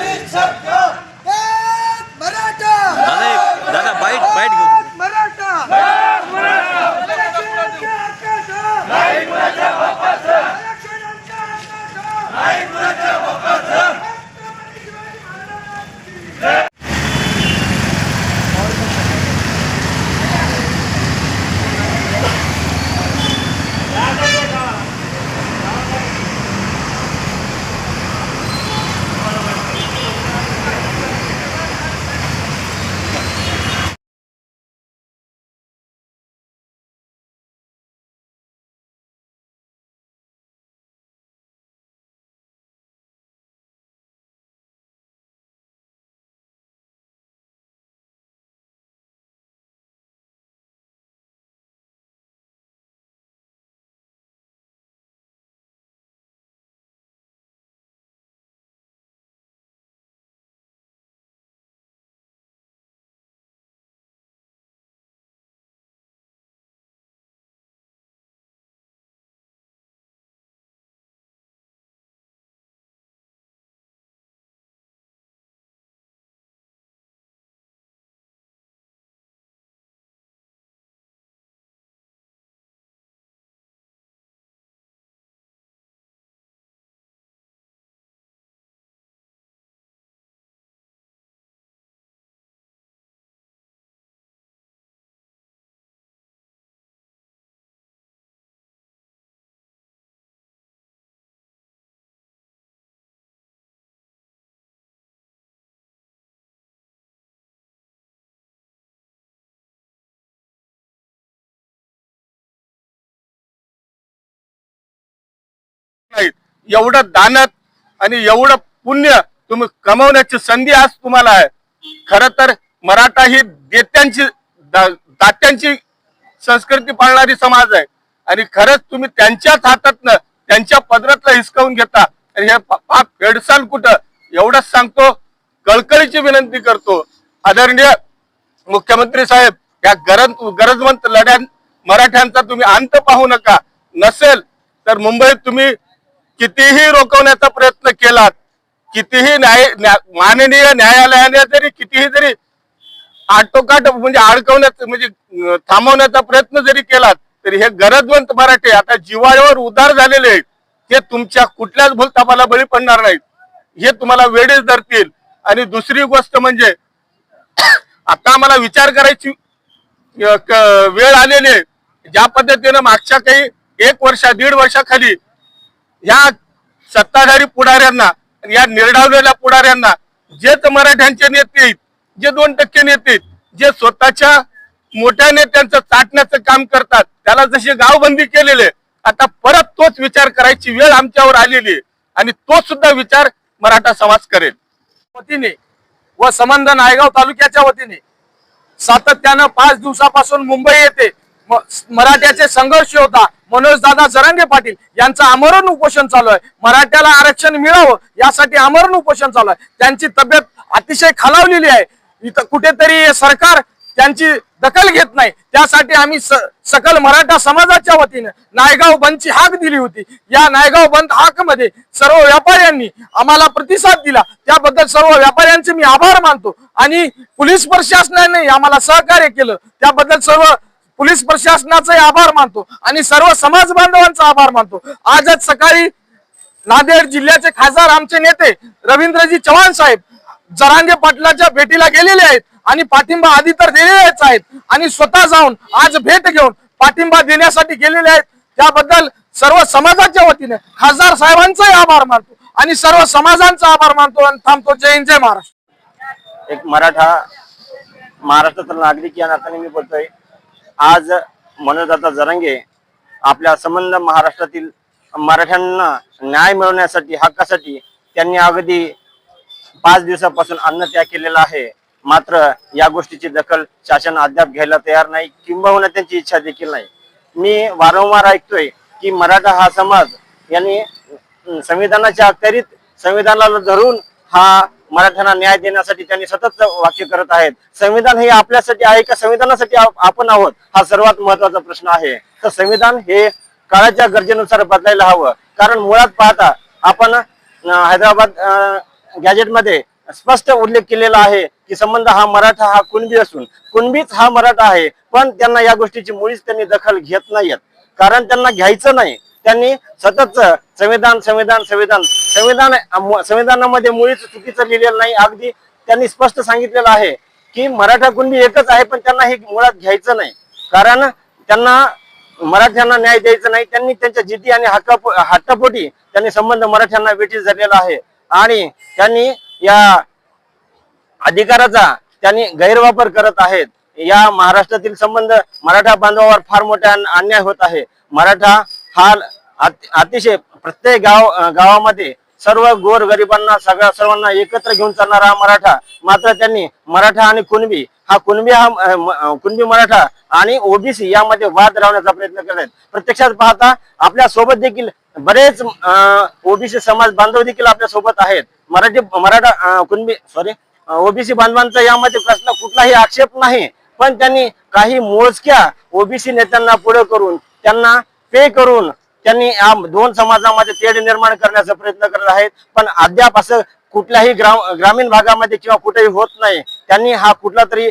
एक एवढं दानत आणि एवढं पुण्य तुम्ही कमवण्याची संधी आज तुम्हाला आहे. खर तर मराठा ही देत्यांची दा- दात्यांची संस्कृती पाळणारी समाज आहे. आणि खरंच तुम्ही त्यांच्याच हातातनं त्यांच्या पदरातलं हिसकावून घेता. आणि हे पाप फेडसाल कुठं? एवढंच सांगतो कळकळीची विनंती करतो. आदरणीय मुख्यमंत्री साहेब या गरज गरजवंत लढ्या मराठ्यांचा तुम्ही अंत पाहू नका. नसेल तर मुंबईत तुम्ही कितीही रोखवण्याचा प्रयत्न केलात कितीही न्याय माननीय न्यायालयाने जरी कितीही जरी आटोकाट म्हणजे अडकवण्याचा म्हणजे थांबवण्याचा प्रयत्न जरी केलात तरी हे गरजवंत मराठे आता जिवाळ्यावर उदार झालेले आहेत. ते तुमच्या कुठल्याच भूलतापाला बळी पडणार नाहीत. हे तुम्हाला वेळेच धरतील. आणि दुसरी गोष्ट म्हणजे आता आम्हाला विचार करायची वेळ आलेली आहे. ज्या पद्धतीनं मागच्या काही एक वर्षा दीड वर्षाखाली या सत्ताधारी पुढाऱ्यांना आणि या निर्डावलेल्या पुढाऱ्यांना जेच मराठ्यांचे नेते जे दोन टक्के नेते जे स्वतःच्या मोठ्या नेत्यांचं चाटण्याचं काम करतात त्याला जशी गावबंदी केलेले आता परत तोच विचार करायची वेळ आमच्यावर आलेली आहे आणि तो सुद्धा विचार मराठा समाज करेल. वतीने व संबंध नायगाव तालुक्याच्या वतीने सातत्यानं पाच दिवसापासून मुंबई येथे मराठ्याचे संघर्ष होता. मनोज दादा जरांगे पाटील यांचं आमरण उपोषण चालू आहे. मराठ्याला आरक्षण मिळावं यासाठी आमरण उपोषण चालू आहे. त्यांची तब्येत अतिशय खालावलेली आहे. इथं कुठेतरी सरकार त्यांची दखल घेत नाही. त्यासाठी आम्ही स- सकल मराठा समाजाच्या वतीने नायगाव बंदची हाक दिली होती. या नायगाव बंद हाकमध्ये सर्व व्यापाऱ्यांनी आम्हाला प्रतिसाद दिला. त्याबद्दल सर्व व्यापाऱ्यांचे मी आभार मानतो. आणि पोलीस प्रशासनाने आम्हाला सहकार्य केलं. त्याबद्दल सर्व पोलीस प्रशासनाचे आभार मानतो आणि सर्व समाज बांधवांचा आभार मानतो. आजच सकाळी नांदेड जिल्ह्याचे खासदार आमचे नेते रवींद्रजी चव्हाण साहेब जरांगे पाटलाच्या भेटीला गेलेले आहेत आणि पाठिंबा आधी तर दिलेलेच आहेत आणि स्वतः जाऊन आज भेट घेऊन पाठिंबा देण्यासाठी गेलेले आहेत. त्याबद्दल सर्व समाजाच्या वतीने खासदार साहेबांचाही आभार मानतो आणि सर्व समाजांचा आभार मानतो आणि थांबतो. जय हिंद जय महाराष्ट्र. एक मराठा महाराष्ट्राचा नागरिक या नात्याने मी बोलतोय. आज मनोजदाता जरांगे आपल्या संबंध महाराष्ट्रातील मराठ्यांना न्याय मिळवण्यासाठी हक्कासाठी त्यांनी अगदी पाच दिवसापासून अन्न त्याग केलेला आहे. मात्र या गोष्टीची दखल शासन अद्याप घ्यायला तयार नाही किंबहुना त्यांची इच्छा देखील नाही. मी वारंवार ऐकतोय की मराठा हा समाज यांनी संविधानाच्या अखेरीत संविधानाला धरून हा मराठ्यांना न्याय देण्यासाठी त्यांनी सतत वाक्य करत आहेत. संविधान हे आपल्यासाठी आहे का? संविधानासाठी आपण आहोत? हा सर्वात महत्त्वाचा प्रश्न आहे. तर संविधान हे काळाच्या गरजेनुसार बदलायला हवं. कारण मुळात पाहता आपण हैदराबाद गॅजेट गॅजेटमध्ये स्पष्ट उल्लेख केलेला आहे की संबंध हा मराठा हा कुणबी असून कुणबीच हा मराठा आहे पण त्यांना या गोष्टीची मुळीच त्यांनी दखल घेत नाहीयेत. कारण त्यांना घ्यायचं नाही. त्यांनी सतत संविधान संविधान संविधान संविधान संविधानामध्ये मुळीच चुकीचं लिहिलेलं नाही. अगदी त्यांनी स्पष्ट सांगितलेलं आहे की मराठा कुणबी एकच आहे पण त्यांना हे मुळात घ्यायचं नाही. कारण त्यांना मराठ्यांना न्याय द्यायचा नाही. त्यांनी त्यांच्या जिद्दी आणि हक्का हट्टपोटी त्यांनी संबंध मराठ्यांना वेठी झालेला आहे. आणि त्यांनी या अधिकाराचा त्यांनी गैरवापर करत आहेत. या महाराष्ट्रातील संबंध मराठा बांधवावर फार मोठा अन्याय होत आहे. मराठा हा अतिशय प्रत्येक गाव गावामध्ये सर्व गोर गरिबांना सगळ्या सर्वांना एकत्र घेऊन चालणारा हा मराठा मात्र त्यांनी मराठा आणि कुणबी हा कुणबी हा कुणबी मराठा आणि ओबीसी यामध्ये वाद लावण्याचा प्रयत्न करत आहेत. प्रत्यक्षात पाहता आपल्यासोबत देखील बरेच ओबीसी समाज बांधव देखील आपल्यासोबत आहेत. मराठी मराठा कुणबी सॉरी ओबीसी बांधवांचा यामध्ये प्रश्न कुठलाही आक्षेप नाही. पण त्यांनी काही मोजक्या ओबीसी नेत्यांना पुढे करून त्यांना पे करून त्यांनी या दोन समाजामध्ये तेढ निर्माण करण्याचा प्रयत्न करत आहेत. पण अद्याप असं कुठल्याही ग्राम ग्रामीण भागामध्ये किंवा कुठेही होत नाही. त्यांनी हा कुठला तरी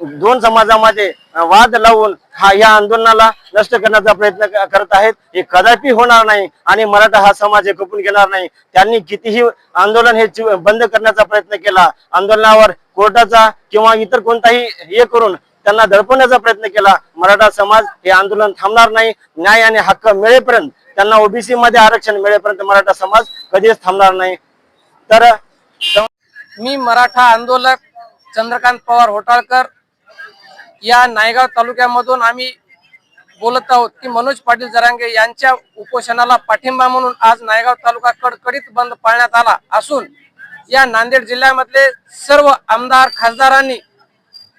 दोन समाजामध्ये वाद लावून हा या आंदोलनाला नष्ट करण्याचा प्रयत्न करत आहेत. हे कदापि होणार नाही आणि मराठा हा समाज हे खपून घेणार नाही. त्यांनी कितीही आंदोलन हे बंद करण्याचा प्रयत्न केला. आंदोलनावर कोर्टाचा किंवा इतर कोणताही हे करून त्यांना दडपण्याचा प्रयत्न केला. मराठा समाज हे आंदोलन थांबणार नाही. न्याय आणि हक्क मिळेपर्यंत त्यांना ओबीसी मध्ये आरक्षण मिळेपर्यंत मराठा समाज कधीच थांबणार नाही. तर मी मराठा आंदोलक चंद्रकांत पवार होटाळकर या नायगाव तालुक्यामधून आम्ही बोलत आहोत की मनोज पाटील जरांगे यांच्या उपोषणाला पाठिंबा म्हणून आज नायगाव तालुका कडकडीत बंद पाळण्यात आला असून या नांदेड जिल्ह्यामधले सर्व आमदार खासदारांनी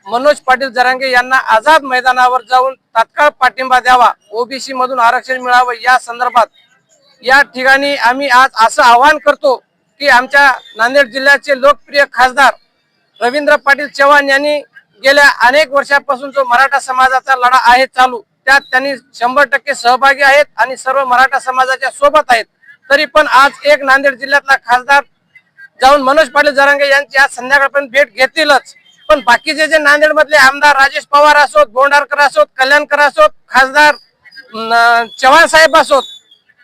मनोज पाटील जरांगे यांना आझाद मैदानावर जाऊन तात्काळ पाठिंबा द्यावा. ओबीसी मधून आरक्षण मिळावं या संदर्भात. या ठिकाणी आम्ही आज असं आवाहन करतो की आमच्या नांदेड जिल्ह्याचे लोकप्रिय खासदार रवींद्र पाटील चव्हाण यांनी गेल्या अनेक वर्षापासून जो मराठा समाजाचा लढा आहे चालू त्यात त्यांनी शंभर टक्के सहभागी आहेत आणि सर्व मराठा समाजाच्या सोबत आहेत. तरी पण आज एक नांदेड जिल्ह्यातला खासदार जाऊन मनोज पाटील जरांगे यांची आज संध्याकाळपर्यंत भेट घेतीलच. पण बाकीचे जे नांदेड मधले आमदार राजेश पवार असोत बोंडारकर असोत कल्याणकर असोत खासदार चव्हाण साहेब असोत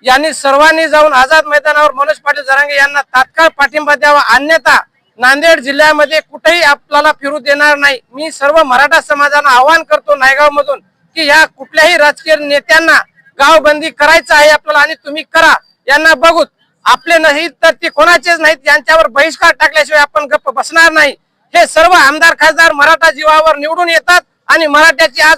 यांनी सर्वांनी जाऊन आझाद मैदानावर मनोज पाटील जरांगे यांना तात्काळ पाठिंबा द्यावा. अन्यथा नांदेड जिल्ह्यामध्ये कुठेही आपल्याला फिरू देणार नाही. मी सर्व मराठा समाजाला आवाहन करतो नायगाव मधून की या कुठल्याही राजकीय नेत्यांना गावबंदी करायचं आहे आपल्याला आणि तुम्ही करा. यांना बघूत. आपले नाहीत तर ते कोणाचेच नाहीत. यांच्यावर बहिष्कार टाकल्याशिवाय आपण गप्प बसणार नाही. हे सर्व आमदार खासदार मराठा जीवावर निवडून येतात आणि मराठ्याची आज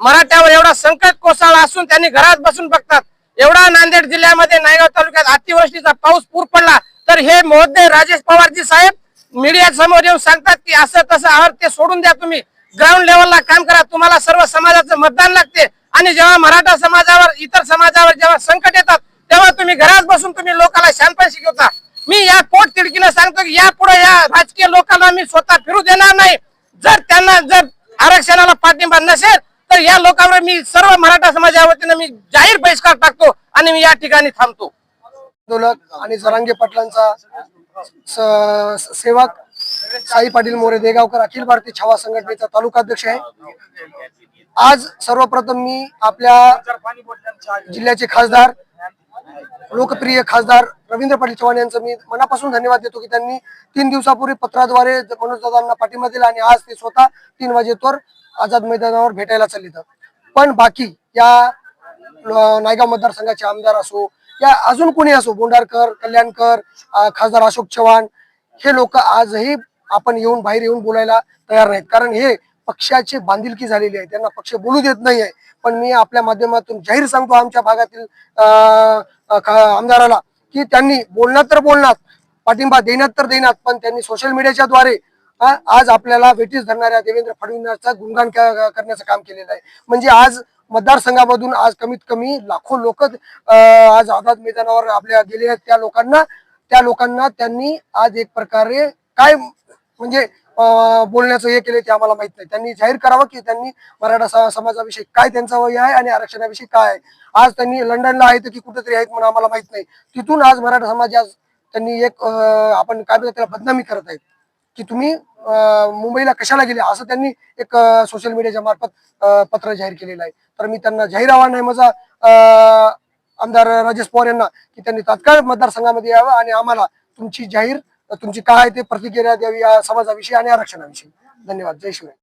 मराठ्यावर एवढा संकट कोसळला असून त्यांनी घरात बसून बघतात. एवढा नांदेड जिल्ह्यामध्ये नायगाव तालुक्यात अतिवृष्टीचा पाऊस पूर पडला. तर हे महोदय राजेश पवारजी साहेब मीडिया समोर येऊन सांगतात की असं तसं आहार ते सोडून द्या तुम्ही. ग्राउंड लेवलला काम करा. तुम्हाला सर्व समाजाचं मतदान लागते. आणि जेव्हा मराठा समाजावर इतर समाजावर जेव्हा संकट येतात तेव्हा तुम्ही घरात बसून तुम्ही लोकांना शांतपणे शिकवता. मी या पोट तिडकीला सांगतो की यापुढे या राजकीय लोकांना मी स्वतः फिरू देणार नाही. जर त्यांना जर आरक्षणाला पाठिंबा नसेल तर या लोकांवर मी सर्व मराठा समाजा वतीनं मी जाहीर बहिष्कार टाकतो आणि मी या ठिकाणी थांबतो. आंदोलक आणि जरांगे पाटलांचा स- सेवक साई पाटील मोरे देगावकर अखिल भारतीय छावा संघटनेचा तालुका अध्यक्ष आहे. आज सर्वप्रथम मी आपल्या जिल्ह्याचे खासदार लोकप्रिय खासदार रवींद्र पाटील चव्हाण यांचं मी मनापासून धन्यवाद देतो की त्यांनी तीन दिवसापूर्वी पत्राद्वारे मनोजदादांना पाठिंबा दिला आणि आज ते स्वतः तीन वाजेतोवर आझाद मैदानावर भेटायला चालले पण बाकी या नायगाव मतदारसंघाचे आमदार असो या अजून कोणी असो बोंडारकर कल्याणकर खासदार अशोक चव्हाण हे लोक आजही आपण येऊन बाहेर येऊन बोलायला तयार नाहीत. कारण हे पक्षाची बांधिलकी झालेली आहे. त्यांना पक्ष बोलू देत नाही आहे. पण मी आपल्या माध्यमातून जाहीर सांगतो आमच्या भागातील आमदाराला की त्यांनी बोलणार तर बोलणार पाठिंबा देण्यात तर देण्यात पण त्यांनी सोशल मीडियाच्या द्वारे आज आपल्याला वेटीस धरणाऱ्या देवेंद्र फडणवीसांचा गुणगान करण्याचं काम केलेलं आहे. म्हणजे आज मतदारसंघामधून आज कमीत कमी लाखो लोक आज आझाद मैदानावर आपल्या गेले आहेत. त्या लोकांना त्या लोकांना त्यांनी आज एक प्रकारे काय म्हणजे बोलण्याचं हे केले ते आम्हाला माहीत नाही. त्यांनी जाहीर करावं की त्यांनी मराठा स- समाजाविषयी काय त्यांचा वय आहे आणि आरक्षणाविषयी काय आहे. आज त्यांनी लंडनला आहेत की कुठेतरी आहेत म्हणून आम्हाला माहीत नाही. तिथून आज मराठा समाज आज त्यांनी एक आपण काय म्हणतो त्याला बदनामी करत आहेत की तुम्ही मुंबईला कशाला गेले? असं त्यांनी एक सोशल मीडियाच्या मार्फत पत्र जाहीर केलेलं आहे. तर मी त्यांना जाहीर आव्हान आहे माझा आमदार राजेश पवार यांना की त्यांनी तात्काळ मतदारसंघामध्ये यावं आणि आम्हाला तुमची जाहीर तुमची काय आहे ते प्रतिक्रिया द्यावी या समाजाविषयी आणि आरक्षणाविषयी? धन्यवाद. जय शिवराय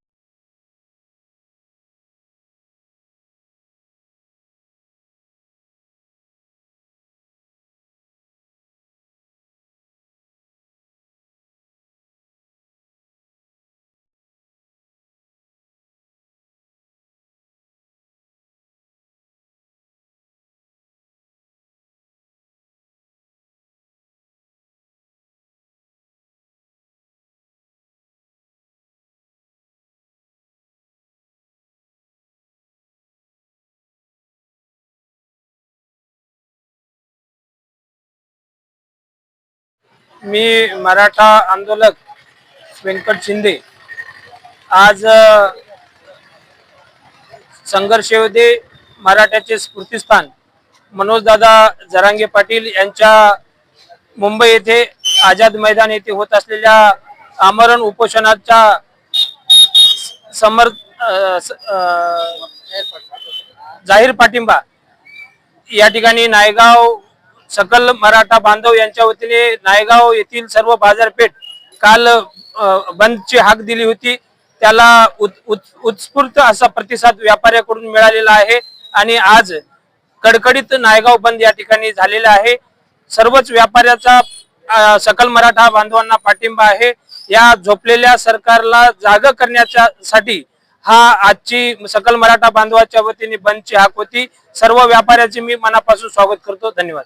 मी मराठा आंदोलक व्यंकट शिंदे. आज संघर्ष योद्धे मराठ्याचे स्फूर्तिस्थान मनोजदादा जरांगे पाटील यांच्या मुंबई येथे आझाद मैदान येथे होत असलेल्या आमरण उपोषणाच्या समर स- जाहीर पाठिंबा या ठिकाणी नायगाव सकल मराठा बांधव यांच्या वतीने नायगाव येथील सर्व बाजारपेठ काल बंदची हाक दिली होती. त्याला उत- उत- उत्स्फूर्त असा प्रतिसाद व्यापाऱ्याकडून मिळालेला आहे आणि आज कडकडीत नायगाव बंद या ठिकाणी झालेला आहे. सर्वच व्यापाऱ्याचा सकल मराठा बांधवांना पाठिंबा आहे. या झोपलेल्या सरकारला जाग करण्याच्या साठी हा आजची सकल मराठा बांधवाच्या वतीने बंदची हाक होती. सर्व व्यापाऱ्याचे मी मनापासून स्वागत करतो. धन्यवाद.